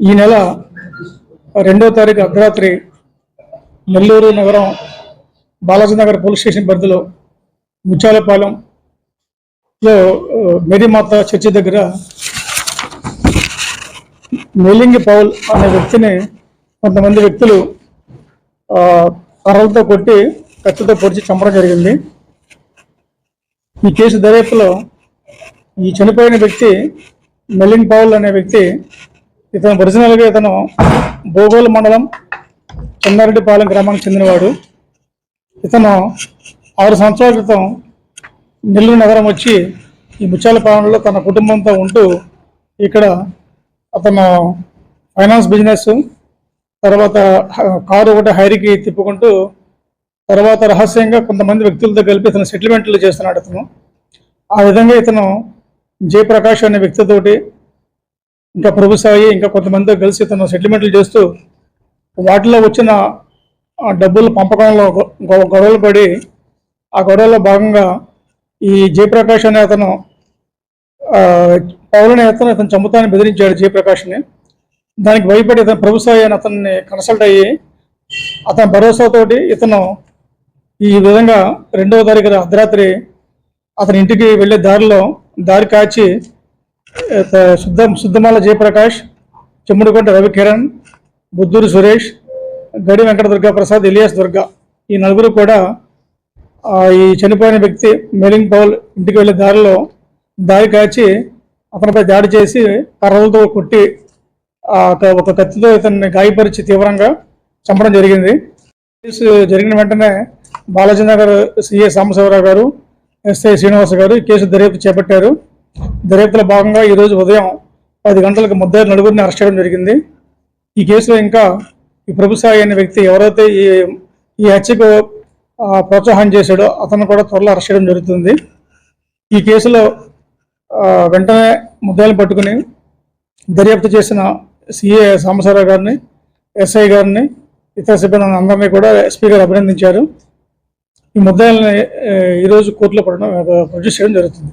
ఈ నెల రెండవ తారీఖు అర్ధరాత్రి నెల్లూరు నగరం బాలాజీ నగర్ పోలీస్ స్టేషన్ పరిధిలో ముచ్చాలపాలెంలో మేరీమాత చర్చి దగ్గర మేలింగి పౌల్ అనే వ్యక్తిని కొంతమంది వ్యక్తులు ఆ, కర్రలతో కొట్టి కత్తితో పొడిచి చంపడం జరిగింది. ఈ కేసు దర్యాప్తులో ఈ చనిపోయిన వ్యక్తి మెలింగ్ పౌల్ అనే వ్యక్తి ఇతను ఒరిజినల్గా ఇతను భూగోళ మండలం చెన్నారెడ్డిపాలెం గ్రామానికి చెందినవాడు. ఇతను ఆరు సంవత్సరాల క్రితం నెల్లూరు నగరం వచ్చి ఈ ముత్యాలపాలెంలో తన కుటుంబంతో ఉంటూ ఇక్కడ అతను ఫైనాన్స్ బిజినెస్ తర్వాత కారు ఒకటి హైరీకి తిప్పుకుంటూ తర్వాత రహస్యంగా కొంతమంది వ్యక్తులతో కలిపి ఇతను సెటిల్మెంట్లు చేస్తున్నాడు అతను. ఆ విధంగా ఇతను జయప్రకాష్ అనే వ్యక్తితోటి ఇంకా ప్రభు సాయి ఇంకా కొంతమందితో కలిసి ఇతను సెటిల్మెంట్లు చేస్తూ వాటిలో వచ్చిన డబ్బులు పంపకంలో గొ- గొ- గొడవలు పడి ఆ గొడవలో భాగంగా ఈ జయప్రకాష్ అనే అతను పౌరుని పౌలని అతను ఇతను బెదిరించాడు జయప్రకాష్ని. దానికి భయపడి ఇతను ప్రభు సాయి అని అతన్ని కన్సల్ట్ అయ్యి అతని భరోసాతోటి ఇతను ఈ విధంగా రెండవ తారీఖు అర్ధరాత్రి అతని ఇంటికి వెళ్ళే దారిలో దారి కాచి సుద్దం సుద్దమాల శుద్ధమాల జయప్రకాష్ చెమ్ముడికొండ రవికిరణ్ బుద్ధూరు సురేష్ గడి వెంకట దుర్గా ప్రసాద్ ఇలియాస్ దుర్గా. ఈ నలుగురు కూడా ఈ చనిపోయిన వ్యక్తి మెలింగ్ పౌల్ ఇంటికి వెళ్ళే దారిలో దారి కాచి అతనిపై దాడి చేసి కర్రలతో కొట్టి ఒక- కత్తితో ఇతన్ని గాయపరిచి తీవ్రంగా చంపడం జరిగింది. కేసు జరిగిన వెంటనే బాలాజీ నగర్ సిఏ సాంబశివరావు గారు ఎస్ఐ శ్రీనివాస గారు కేసు దర్యాప్తు చేపట్టారు. దర్యాప్తులో భాగంగా ఈరోజు ఉదయం పది గంటలకు ముద్దాయి నలుగురిని అరెస్ట్ చేయడం జరిగింది. ఈ కేసులో ఇంకా ఈ ప్రభుసాయి అనే వ్యక్తి ఎవరైతే ఈ ఈ హత్యకు ప్రోత్సాహం చేశాడో అతను కూడా త్వరలో అరెస్ట్ చేయడం జరుగుతుంది. ఈ కేసులో వెంటనే ముద్దాయిని పట్టుకుని దర్యాప్తు చేసిన సిఏ సాంబశివరావు గారిని ఎస్ఐ గారిని ఇతర సిబ్బంది అందరినీ కూడా ఎస్పీ గారు అభినందించారు. ఈ ముద్దాయిల్ని ఈరోజు కోర్టులో పడడం ప్రొడ్యూస్ చేయడం జరుగుతుంది.